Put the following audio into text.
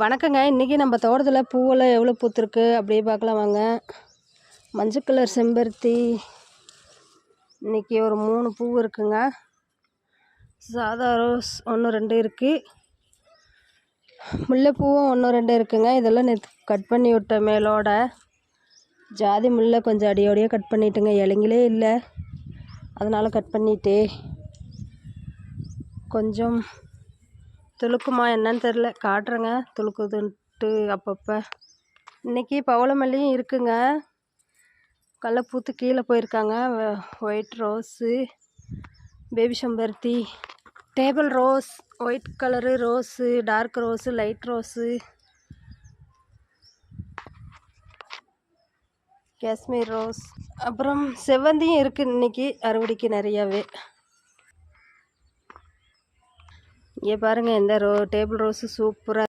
வணக்கங்க. இன்றைக்கி நம்ம தோட்டத்தில் பூவெல்லாம் எவ்வளோ பூத்துருக்கு அப்படியே பார்க்கலாம் வாங்க. மஞ்சள் கலர் செம்பருத்தி. இன்றைக்கி ஒரு மூணு பூ இருக்குங்க. சாதா ரோஸ் ஒன்று ரெண்டு இருக்குது முல்லைப்பூவும் ஒன்று ரெண்டு இருக்குங்க. இதெல்லாம் நேற்று கட் பண்ணி விட்ட மேலோட. ஜாதி முல்லை கொஞ்சம் அடியோடையே கட் பண்ணிட்டுங்க. இலைங்களே இல்லை. அதனால் கட் பண்ணிட்டு. கொஞ்சம் துளுக்குமா என்னன்னு தெரில காட்டுறேங்க. துளுக்குதுன்ட்டு அப்பப்போ. இன்றைக்கி பவளமல்லியும் இருக்குங்க. கடல பூத்து கீழே போயிருக்காங்க. ஒயிட் ரோஸு பேபி செம்பருத்தி table rose white colour rose dark rose light rose Kashmir rose அப்புறம் செவ்வந்தியும் இருக்குது இன்றைக்கி அறுவடைக்கு நிறையாவே. இங்கே பாருங்கள் இந்த ரோ டேபிள் ரோஸு சூப்பராக